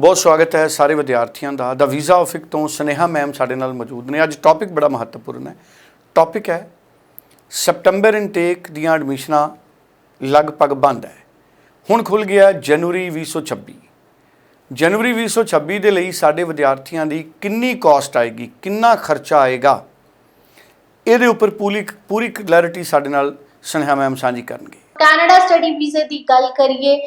ਬਹੁਤ ਸਵਾਗਤ ਹੈ ਸਾਰੇ ਵਿਦਿਆਰਥੀਆਂ ਦਾ। ਦਾ ਵੀਜ਼ਾ ਆਫਿਕ ਤੋਂ ਸਨੇਹਾ ਮੈਮ ਸਾਡੇ ਨਾਲ ਮੌਜੂਦ ਨੇ। ਅੱਜ ਟੌਪਿਕ ਬੜਾ ਮਹੱਤਵਪੂਰਨ ਹੈ। ਟੌਪਿਕ ਹੈ ਸਪਟੰਬਰ ਇਨਟੇਕ ਦੀਆਂ ਐਡਮਿਸ਼ਨਾਂ ਲਗਭਗ ਬੰਦ ਹੈ। ਹੁਣ ਖੁੱਲ ਗਿਆ ਜਨਵਰੀ 2026 ਜਨਵਰੀ 2026 ਦੇ ਲਈ ਸਾਡੇ ਵਿਦਿਆਰਥੀਆਂ ਦੀ ਕਿੰਨੀ ਕਾਸਟ ਆਏਗੀ, ਕਿੰਨਾ ਖਰਚਾ ਆਏਗਾ, ਇਹਦੇ ਉੱਪਰ ਪੂਰੀ ਪੂਰੀ ਕਲੈਰਿਟੀ ਸਾਡੇ ਨਾਲ ਸਨੇਹਾ ਮੈਮ ਸਾਂਝੀ ਕਰਨਗੇ। ਕੈਨੇਡਾ ਸਟੱਡੀ ਵੀਜ਼ੇ ਦੀ ਗੱਲ ਕਰੀਏ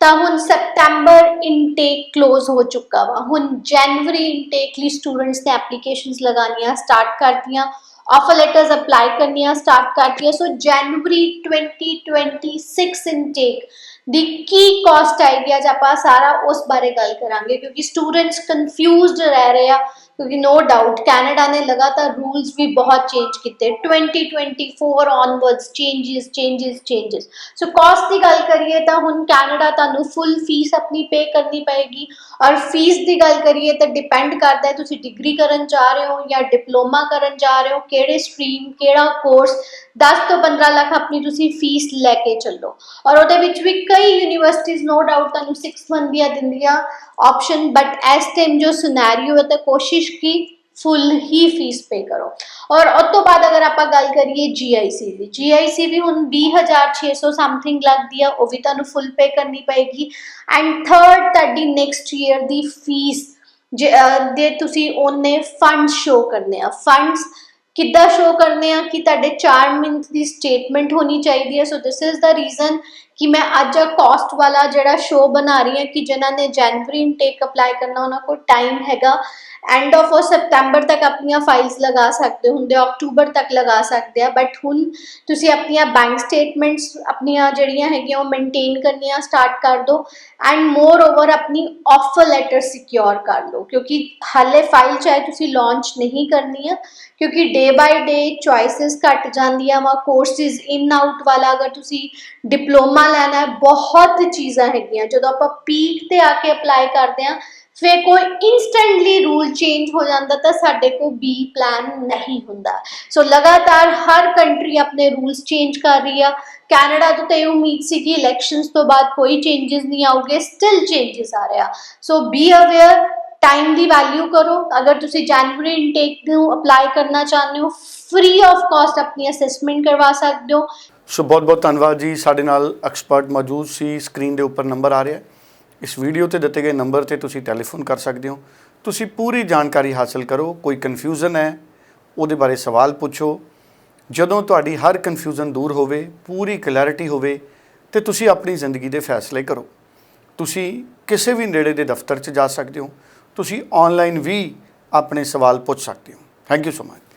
ਤਾਂ ਹੁਣ ਸਪਟੈਂਬਰ ਇਨਟੇਕ ক্লোਜ਼ ਹੋ ਚੁੱਕਾ ਵਾ। ਹੁਣ ਜਨਵਰੀ ਇਨਟੇਕ ਲਈ ਸਟੂਡੈਂਟਸ ਨੇ ਐਪਲੀਕੇਸ਼ਨਸ ਲਗਾਉਣੀਆਂ ਸਟਾਰਟ ਕਰਤੀਆਂ ਆਫਰ ਲੈਟਰਸ ਅਪਲਾਈ ਕਰਨੀਆਂ ਸਟਾਰਟ ਕਰਤੀਆਂ। ਸੋ ਜਨਵਰੀ 2026 ਇਨਟੇਕ ਦੀ ਕੀ ਕਾਸਟ ਆਏਗੀ? ਅੱਜ ਆਪਾਂ ਸਾਰਾ ਉਸ ਬਾਰੇ ਗੱਲ ਕਰਾਂਗੇ, ਕਿਉਂਕਿ ਸਟੂਡੈਂਟਸ ਕਨਫਿਊਜ਼ਡ ਰਹਿ ਰਹੇ ਆ। ਕਿਉਂਕਿ ਨੋ ਡਾਊਟ ਕੈਨੇਡਾ ਨੇ ਲਗਾਤਾਰ ਰੂਲਸ ਵੀ ਬਹੁਤ ਚੇਂਜ ਕੀਤੇ। 2024 onwards changes changes changes so cost ਦੀ ਗੱਲ ਕਰੀਏ ਤਾਂ ਹੁਣ ਕੈਨੇਡਾ ਤੁਹਾਨੂੰ ਫੁੱਲ ਫੀਸ ਆਪਣੀ ਪੇ ਕਰਨੀ ਪਏਗੀ। ਔਰ ਫੀਸ ਦੀ ਗੱਲ ਕਰੀਏ ਤਾਂ ਡਿਪੈਂਡ ਕਰਦਾ ਹੈ ਤੁਸੀਂ ਡਿਗਰੀ ਕਰਨ ਜਾ ਰਹੇ ਹੋ ਜਾਂ ਡਿਪਲੋਮਾ ਕਰਨ ਜਾ ਰਹੇ ਹੋ, ਕਿਹੜੇ ਸਟਰੀਮ ਕਿਹੜਾ ਕੋਰਸ 10 ਤੋਂ 15 ਲੱਖ ਆਪਣੀ ਤੁਸੀਂ ਫੀਸ ਲੈ ਕੇ ਚੱਲੋ। ਔਰ ਉਹਦੇ ਵਿੱਚ ਵੀ ਕਈ ਯੂਨੀਵਰਸਿਟੀਜ਼ ਨੋ ਡਾਊਟ ਤੁਹਾਨੂੰ 6 ਮੰਥ ਦੀਆਂ ਦਿੰਦੀਆਂ ਆਪਸ਼ਨ ਬਟ ਐਸ ਟਾਈਮ ਜੋ ਸਿਨੈਰੀਓ ਹੈ ਤਾਂ ਕੋਸ਼ਿਸ਼ ਕੀ ਫੁੱਲ ਹੀ ਫੀਸ ਪੇ ਕਰੋ ਔਰ ਉਸ ਤੋਂ ਬਾਅਦ ਅਗਰ ਆਪਾਂ ਗੱਲ ਕਰੀਏ GIC ਦੀ GIC ਵੀ ਹੁਣ 20600 ਸਮਥਿੰਗ ਲੱਗਦੀ ਆ ਉਹ ਵੀ ਤੁਹਾਨੂੰ ਫੁੱਲ ਪੇ ਕਰਨੀ ਪਏਗੀ ਐਂਡ ਥਰਡ ਤੁਹਾਡੀ ਨੈਕਸਟ ਈਅਰ ਦੀ ਫੀਸ ਦੇ ਤੁਸੀਂ ਉਹਨੇ ਫੰਡ ਸ਼ੋ ਕਰਨੇ ਆ ਫੰਡਸ ਕਿੱਦਾਂ ਸ਼ੋ ਕਰਨੇ ਆ ਕਿ ਤੁਹਾਡੇ 4 ਮੰਥ ਦੀ ਸਟੇਟਮੈਂਟ ਹੋਣੀ ਚਾਹੀਦੀ ਹੈ ਸੋ ਦਿਸ ਇਜ਼ ਦਾ ਰੀਜ਼ਨ ਕਿ ਮੈਂ ਅੱਜ ਕਾਸਟ ਵਾਲਾ ਜਿਹੜਾ ਸ਼ੋ ਬਣਾ ਰਹੀ ਹਾਂ ਕਿ ਜਿਨ੍ਹਾਂ ਨੇ ਜਨਵਰੀ ਇਨਟੇਕ ਅਪਲਾਈ ਕਰਨਾ ਉਹਨਾਂ ਕੋਲ ਟਾਈਮ ਹੈਗਾ ਐਂਡ ਆਫ ਉਹ ਸਪਟੈਂਬਰ ਤੱਕ ਆਪਣੀਆਂ ਫਾਈਲਸ ਲਗਾ ਸਕਦੇ ਹੁੰਦੇ ਆ ਅਕਤੂਬਰ ਤੱਕ ਲਗਾ ਸਕਦੇ ਆ ਬਟ ਹੁਣ ਤੁਸੀਂ ਆਪਣੀਆਂ ਬੈਂਕ ਸਟੇਟਮੈਂਟਸ ਆਪਣੀਆਂ ਜਿਹੜੀਆਂ ਹੈਗੀਆਂ ਉਹ ਮੇਨਟੇਨ ਕਰਨੀਆਂ ਸਟਾਰਟ ਕਰ ਦਿਓ ਐਂਡ ਮੋਰ ਓਵਰ ਆਪਣੀ ਆਫਰ ਲੈਟਰ ਸਿਕਿਉਰ ਕਰ ਲਓ ਕਿਉਂਕਿ ਹਾਲੇ ਫਾਈਲ ਚਾਹੇ ਤੁਸੀਂ ਲਾਂਚ ਨਹੀਂ ਕਰਨੀ ਆ ਕਿਉਂਕਿ ਡੇ ਬਾਈ ਡੇ ਚੁਆਇਸਸ ਘਟ ਜਾਂਦੀਆਂ ਵਾ ਕੋਰਸਿਸ ਇਨ ਆਊਟ ਵਾਲਾ ਅਗਰ ਤੁਸੀਂ ਡਿਪਲੋਮਾ ਲੈਣਾ ਬਹੁਤ ਚੀਜ਼ਾਂ ਹੈਗੀਆਂ। ਜਦੋਂ ਆਪਾਂ ਪੀਕ ਤੇ ਆ ਕੇ ਅਪਲਾਈ ਕਰਦੇ ਆ ਫਿਰ ਕੋਈ ਇਨਸਟੈਂਟਲੀ ਰੂਲ ਚੇਂਜ ਹੋ ਜਾਂਦਾ ਤਾਂ ਸਾਡੇ ਕੋਲ ਬੀ ਪਲਾਨ ਨਹੀਂ ਹੁੰਦਾ। ਸੋ ਲਗਾਤਾਰ ਹਰ ਕੰਟਰੀ ਆਪਣੇ ਰੂਲਸ ਚੇਂਜ ਕਰ ਰਹੀ ਆ। ਕੈਨੇਡਾ ਤੋਂ ਤੇ ਉਮੀਦ ਸੀ ਕਿ ਇਲੈਕਸ਼ਨਸ ਤੋਂ ਬਾਅਦ ਕੋਈ ਚੇਂजेस ਨਹੀਂ ਆਉਗੇ ਸਟਿਲ ਚੇਂजेस ਆ ਰਿਹਾ ਸੋ ਬੀ ਅਵੇਅਰ ਟਾਈਮ ਦੀ ਵੈਲਿਊ ਕਰੋ। ਅਗਰ ਤੁਸੀਂ ਜਨਵਰੀ ਇਨਟੇਕ ਨੂੰ ਅਪਲਾਈ ਕਰਨਾ ਚਾਹੁੰਦੇ ਹੋ ਫ੍ਰੀ ਆਫ ਕਾਸਟ ਆਪਣੀ ਅਸੈਸਮੈਂਟ ਕਰਵਾ ਸਕਦੇ ਹੋ। ਸੋ ਬਹੁਤ ਬਹੁਤ ਧੰਨਵਾਦ ਜੀ। ਸਾਡੇ ਨਾਲ ਐਕਸਪਰਟ ਮੌਜੂਦ ਸੀ। ਸਕਰੀਨ ਦੇ ਉੱਪਰ ਨੰਬਰ ਆ ਰਿਹਾ। ਇਸ ਵੀਡੀਓ ਤੇ ਦਿੱਤੇ ਗਏ ਨੰਬਰ ਤੇ ਤੁਸੀਂ ਟੈਲੀਫੋਨ ਕਰ ਸਕਦੇ ਹੋ। ਤੁਸੀਂ ਪੂਰੀ ਜਾਣਕਾਰੀ ਹਾਸਲ ਕਰੋ। ਕੋਈ ਕਨਫਿਊਜ਼ਨ ਹੈ, ਉਹਦੇ ਬਾਰੇ ਸਵਾਲ ਪੁੱਛੋ। ਜਦੋਂ ਤੁਹਾਡੀ ਹਰ ਕਨਫਿਊਜ਼ਨ ਦੂਰ ਹੋਵੇ, ਪੂਰੀ ਕਲੈਰਿਟੀ ਹੋਵੇ, ਤੇ ਤੁਸੀਂ ਆਪਣੀ ਜ਼ਿੰਦਗੀ ਦੇ ਫੈਸਲੇ ਕਰੋ। ਤੁਸੀਂ ਕਿਸੇ ਵੀ ਨੇੜੇ ਦੇ ਦਫ਼ਤਰ 'ਚ ਜਾ ਸਕਦੇ ਹੋ। ਤੁਸੀਂ ਆਨਲਾਈਨ ਵੀ ਆਪਣੇ ਸਵਾਲ ਪੁੱਛ ਸਕਦੇ ਹੋ। Thank you so much